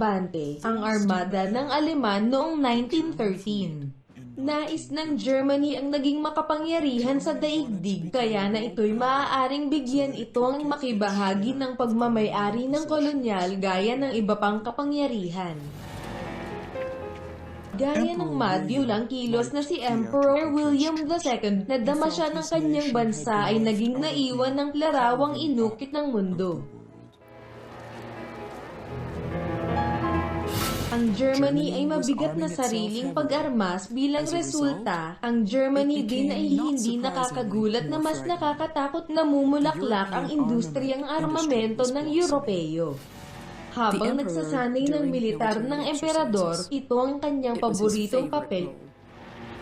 abante ang armada ng Aleman noong 1913. Nais ng Germany ang naging makapangyarihan sa daigdig kaya na ito'y maaaring bigyan ito ang makibahagi ng pagmamayari ng kolonyal gaya ng iba pang kapangyarihan. Gaya ng madyulang kilos na si Emperor William II na dama siya ng kanyang bansa ay naging naiwan ng larawang inukit ng mundo. Ang Germany ay mabigat na sariling pag-armas bilang resulta. Ang Germany din ay hindi nakakagulat na mas nakakatakot na mumulaklak ang industriyang armamento ng Europeo. Habang nagsasanay ng militar ng emperador, ito ang kanyang paboritong papel.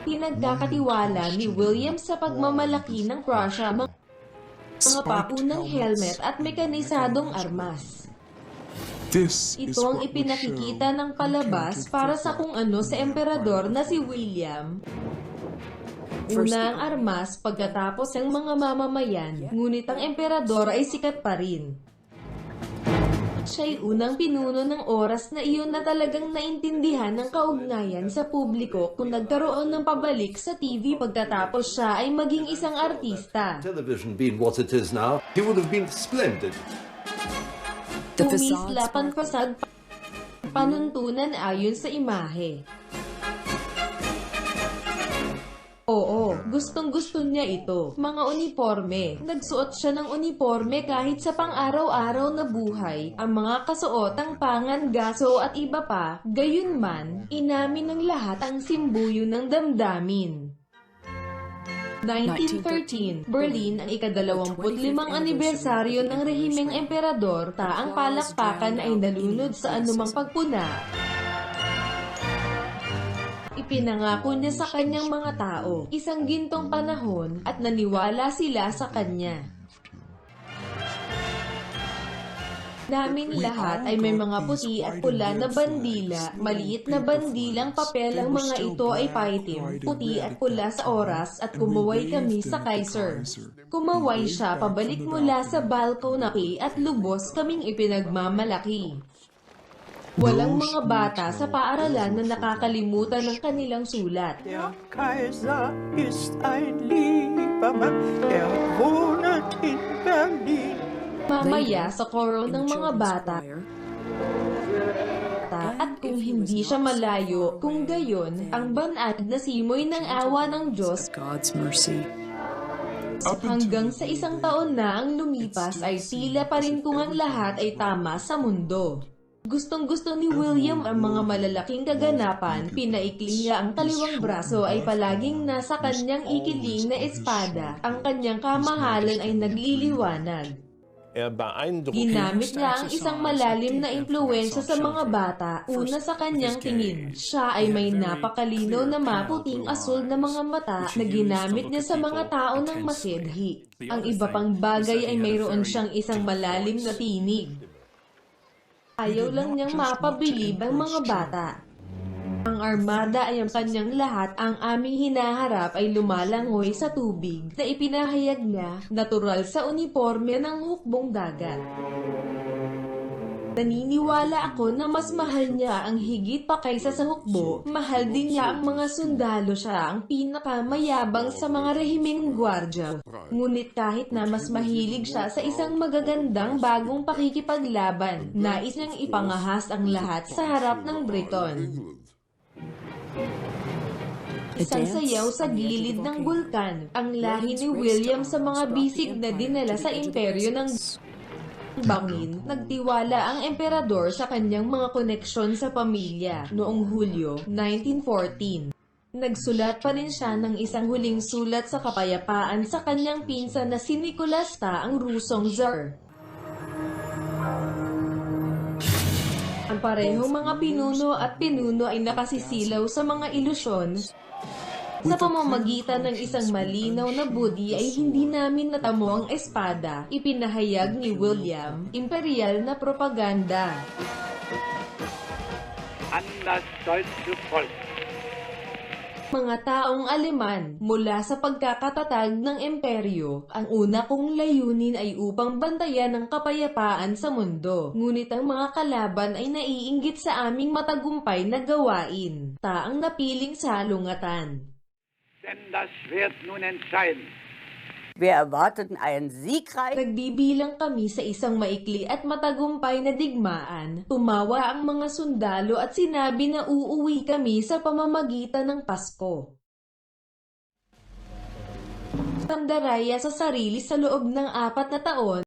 Pinagkakatiwala ni William sa pagmamalaki ng Prussia mga papunang helmet at mekanisadong armas. Ito ang ipinakikita ng palabas para sa kung ano sa emperador na si William. Una ang armas pagkatapos ang mga mamamayan, ngunit ang emperador ay sikat pa rin. Siya'y unang pinuno ng oras na iyon na talagang naintindihan ng kaugnayan sa publiko kung nagkaroon ng pabalik sa TV pagkatapos siya ay maging isang artista. television been what it is now, he would have been splendid. Tumislapan fasad panuntunan ayon sa imahe. Oo, gustong gusto niya ito. Mga uniforme. Nagsuot siya ng uniforme kahit sa pang-araw-araw na buhay. Ang mga kasuotang pangan, gaso at iba pa, gayunman, inamin ng lahat ang simbuyo ng damdamin. 1913, Berlin ang ikadalawamput limang anibersaryo ng rehimeng emperador, taang palakpakan ay nalunod sa anumang pagpuna. Ipinangako niya sa kanyang mga tao, isang gintong panahon, at naniwala sila sa kanya. Naming lahat ay may mga puti at pula na bandila, maliit na bandilang papel ang mga ito ay paitim, puti at pula sa oras at kumaway kami sa Kaiser. Kumaway siya pabalik mula sa balkonaki at lubos kaming ipinagmamalaki. Walang mga bata sa paaralan na nakakalimutan ng kanilang sulat. Der Kaiser ist ein lieber Mann, er wohnt in Berlin. Mamaya sa koro ng mga bata. at kung hindi siya malayo, kung gayon, ang banad na simoy ng awa ng Diyos hanggang sa isang taon na ang lumipas ay tila pa rin kung ang lahat ay tama sa mundo. Gustong gusto ni William ang mga malalaking kaganapan, pinaikli niya ang kaliwang braso ay palaging nasa kanyang ikiling na espada, ang kanyang kamahalan ay nagliliwanag. Beeindruckt Ginamit niya ang isang malalim na impluensya sa mga bata. Una sa kanyang tingin, siya ay may napakalinaw na maputing asul na mga mata na ginamit niya sa mga tao ng masidhi. Ang iba pang bagay ay mayroon siyang isang malalim na tinig. Ayaw lang niyang mapabilib ang mga bata. Ang armada ay ang kanyang lahat, ang aming hinaharap ay lumalangoy sa tubig na ipinahayag niya natural sa uniforme ng hukbong dagat. Naniniwala ako na mas mahal niya ang higit pa kaysa sa hukbo. Mahal din niya ang mga sundalo siya, ang pinakamayabang sa mga rehimeng gwardya. Ngunit kahit na mas mahilig siya sa isang magagandang bagong pakikipaglaban, nais niyang ipangahas ang lahat sa harap ng Briton. Isang sayaw sa gilid ng bulkan, ang lahi ni William sa mga bisig na dinala sa imperyo ng bangin, nagtiwala ang emperador sa kanyang mga koneksyon sa pamilya. Noong Hulyo 1914. Nagsulat pa rin siya ng isang huling sulat sa kapayapaan sa kanyang pinsan na si Nicolas Ta ang Rusong Tsar. Ang parehong mga pinuno at pinuno ay nakasisilaw sa mga ilusyon sa pamamagitan ng isang malinaw na budi ay hindi namin natamo ang espada, ipinahayag ni William, imperial na propaganda. an das deutsche Volk. Mga taong Aleman mula sa pagkakatatag ng imperyo, ang una kong layunin ay upang bantayan ang kapayapaan sa mundo. Ngunit ang mga kalaban ay naiinggit sa aming matagumpay na gawain. Taang napiling salungatan. Denn das wird nun entscheiden. Wir erwarteten einen siegreichen Nagbibilang kami sa isang maikli at matagumpay na digmaan. Tumawa ang mga sundalo at sinabi na uuwi kami sa pamamagitan ng Pasko. Tandaraya sa sarili sa loob ng apat na taon,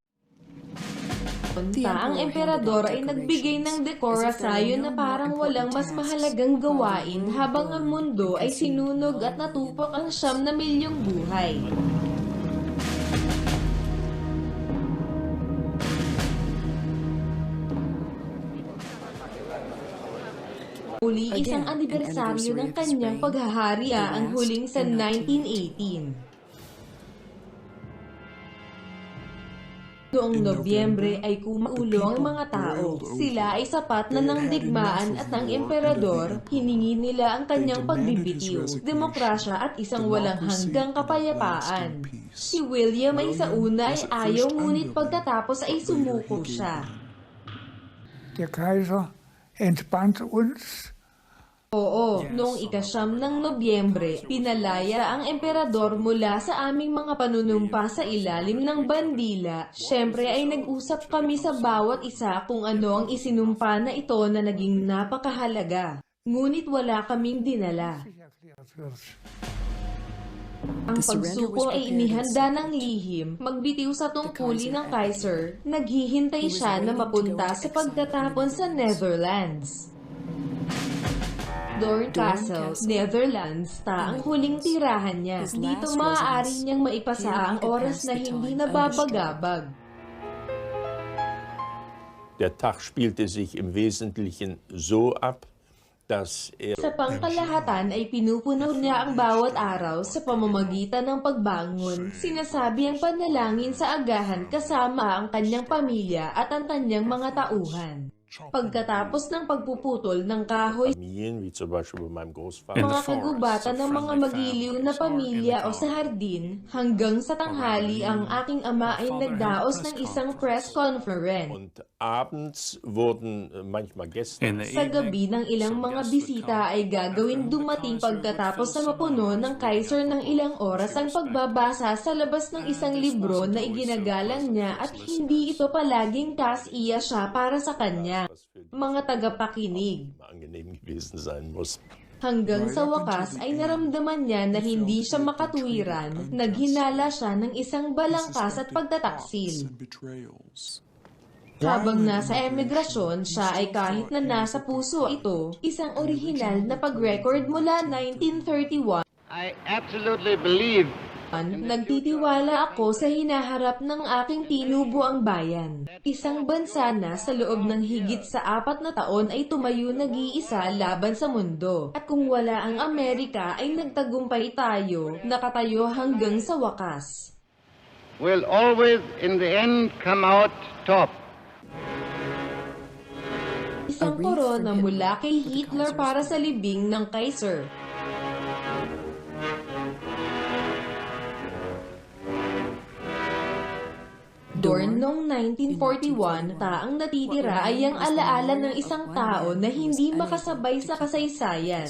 ang emperador ay nagbigay ng dekorasyon na parang walang mas mahalagang gawain habang ang mundo ay sinunog at natupok ang siyam na milyong buhay. Uli isang anibersaryo ng kanyang paghahari ang huling sa in 1918. Noong Nobyembre ay kumaulo ang mga tao. Sila ay sapat na ng digmaan at ng emperador, hiningi nila ang kanyang pagbibitiw, demokrasya at isang walang hanggang kapayapaan. Si William ay sa una ay ayaw ngunit pagkatapos ay sumuko siya. Der Kaiser entband uns? Oo, noong ikasyam ng Nobyembre, pinalaya ang emperador mula sa aming mga panunumpa sa ilalim ng bandila. Siyempre ay nag-usap kami sa bawat isa kung ano ang isinumpa na ito na naging napakahalaga. Ngunit wala kaming dinala. Ang pagsuko ay inihanda ng lihim, magbitiw sa tungkulin ng Kaiser, naghihintay siya na mapunta sa pagtatapon sa Netherlands. Dorn Castle. Netherlands, ta ang huling tirahan niya. Dito maaari niyang maipasa ang oras na hindi nababagabag. Der Tag spielte sich im Wesentlichen so ab, er Sa pangkalahatan ay pinupuno niya ang bawat araw sa pamamagitan ng pagbangon. Sinasabi ang panalangin sa agahan kasama ang kanyang pamilya at ang kanyang mga tauhan. Pagkatapos ng pagpuputol ng kahoy mga kagubatan ng mga magiliw na pamilya o sa hardin, hanggang sa tanghali ang aking ama ay nagdaos ng isang press conference. äh, Sa gabi ng ilang mga bisita ay gagawin dumating pagkatapos na mapuno ng Kaiser ng ilang oras ang pagbabasa sa labas ng isang libro na iginagalang niya at hindi ito palaging kas-iya siya para sa kanya. Mga tagapakinig. angenehm gewesen sein muss. Hanggang sa wakas ay naramdaman niya na hindi siya makatuwiran, naghinala siya ng isang balangkas at pagtataksil. Habang nasa emigrasyon, siya ay kahit na nasa puso ito, isang orihinal na pag-record mula 1931, I absolutely believe nagtitiwala ako sa hinaharap ng aking tinubuang bayan. Isang bansa na sa loob ng higit sa apat na taon ay tumayo nag-iisa laban sa mundo. At kung wala ang Amerika ay nagtagumpay tayo, nakatayo hanggang sa wakas. will always in the end come out top. Isang korona mula kay Hitler para sa libing ng Kaiser. Dorn noong 1941, taang natitira ay ang alaala ng isang tao na hindi makasabay sa kasaysayan.